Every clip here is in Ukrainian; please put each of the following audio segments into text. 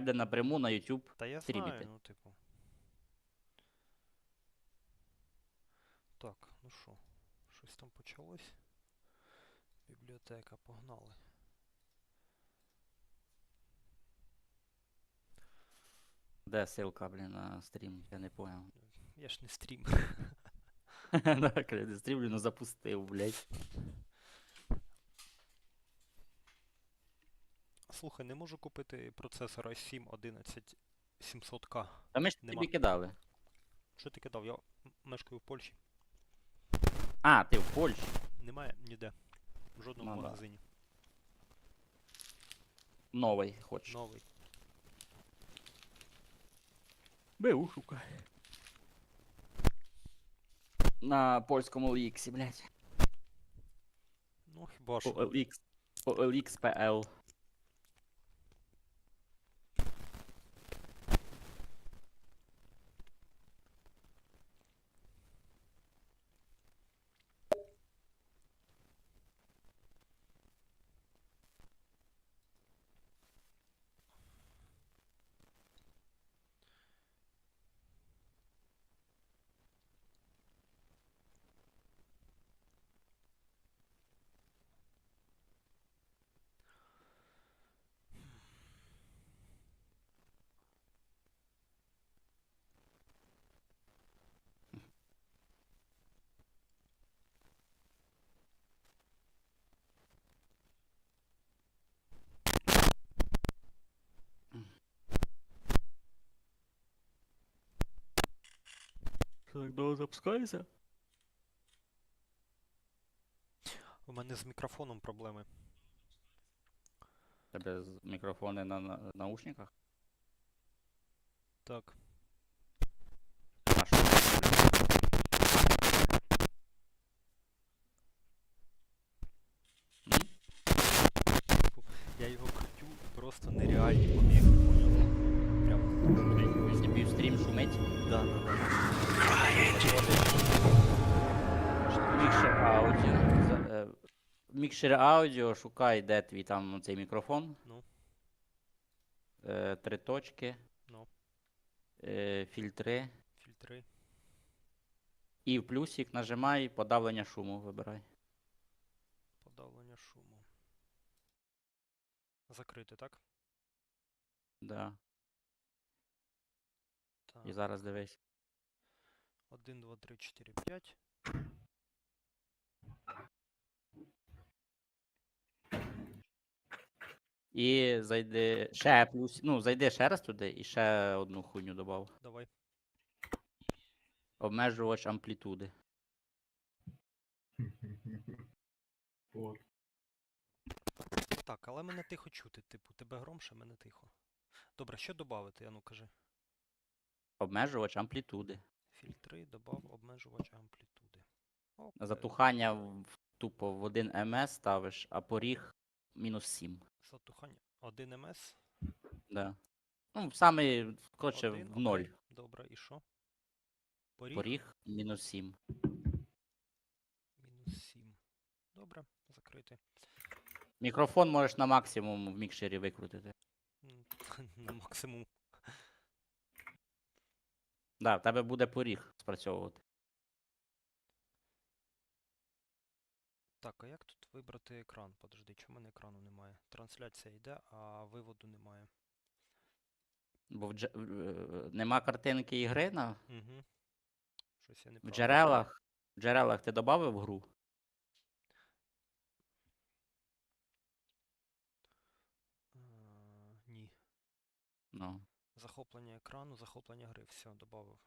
тебе напряму на YouTube. Та я знаю, ну типу. Так, ну що, щось там почалось. Бібліотека, погнали. Де ссылка, блін, на стрім? Я не понял. Я ж не стрімер. Так, не стрімлю, ну запустив, блядь. Слухай, не можу купити процесор i7 11700K. Та ми ж Нема. тобі кидали. Що ти кидав? Я мешкаю в Польщі. А, ти в Польщі. Немає ніде. В жодному Ну да. магазині. Новий хочеш. Новий. БУ шукай. На польському OLX, блядь. Ну хіба По що. OLX. По OLX так довго запускається? У мене з мікрофоном проблеми. Тебе з мікрофони на, на наушниках? Так. А що? М? Я його крутю просто нереальні поміхи. Прям. Стрім шумить? Да, да, да. Мікшер аудіо. Е, Мікшер аудіо, шукай, де твій там цей мікрофон. Ну. Е, Три точки. Ну. Е, Фільтри. Фільтри. І в плюсик нажимай, подавлення шуму вибирай. Подавлення шуму. Закрити, так? Да. Так. І зараз дивись. 1, 2, 3, 4, 5. І зайди ще плюс. Ну, зайди ще раз туди і ще одну хуйню додав. Давай. Обмежувач амплітуди. От. Так, але мене тихо чути, типу, тебе громше, мене тихо. Добре, що додати, ану кажи. Обмежувач амплітуди. Фільтри, добав обмежувач амплітуди. Окей. Затухання в, тупо в 1 МС ставиш, а поріг мінус 7. Затухання. 1 МС. Да. Ну, саме, коротше, Один, в 0. окей. Добре, і що? Поріг? Поріг мінус 7. Мінус 7. Добре, закрити. Мікрофон можеш на максимум в мікшері викрутити. М, На максимум. Да, в тебе буде поріг спрацьовувати. Так, а як тут вибрати екран? Подожди, чому в мене екрану немає? Трансляція йде, а виводу немає. Бо в, в- е, нема картинки ігри на. Угу. Щось я не В джерелах. В джерелах ти додав гру? Ні. Ну, Захоплення екрану, захоплення гри. Все, додав.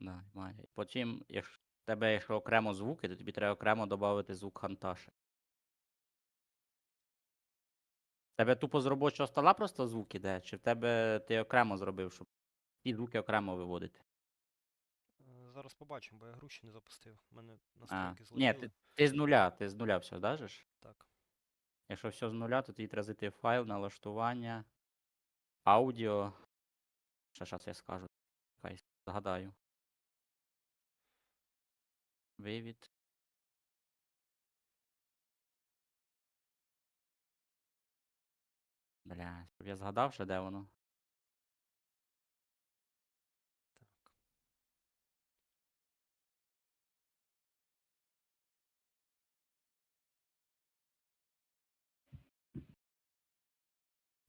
да, має. Потім, якщо в тебе якщо окремо звуки, то тобі треба окремо додати звук ханташа. В тебе тупо з робочого стола просто звук іде, чи в тебе ти окремо зробив, щоб ті звуки окремо виводити? Е, Зараз побачимо, бо я гру ще не запустив. У мене А, настройки ні, ти, ти з нуля, ти з нуля все дажеш? Так. Якщо все з нуля, то тобі треба зайти в файл, налаштування, аудіо. Ще щас я скажу. Хай згадаю. Вивід. Бля, щоб я згадав ще, де воно.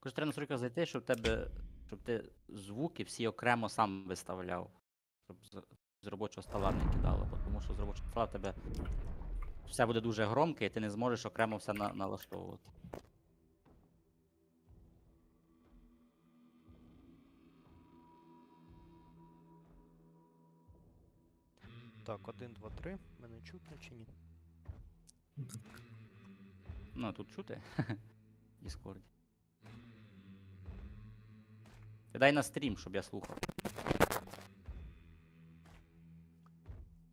Якось треба настройка зайти, щоб тебе. Щоб ти звуки всі окремо сам виставляв. Щоб з, з робочого стола не кидало. бо Тому що з робочого стола тебе все буде дуже громке, і ти не зможеш окремо все на, налаштовувати. Так, 1, 2, 3. Мене чутно чи ні? Ну, тут чути. Діскорді. Ти дай на стрім, щоб я слухав.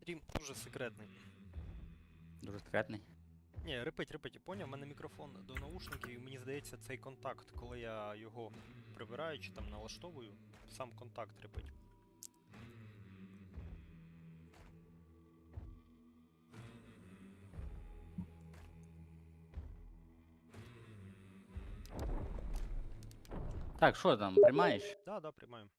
Стрім дуже секретний. Дуже секретний. Ні, репить, репить, поняв, у мене мікрофон до наушників, і мені здається, цей контакт, коли я його прибираю чи там налаштовую, сам контакт репить. Так, що там, приймаєш? Да, да, приймаю.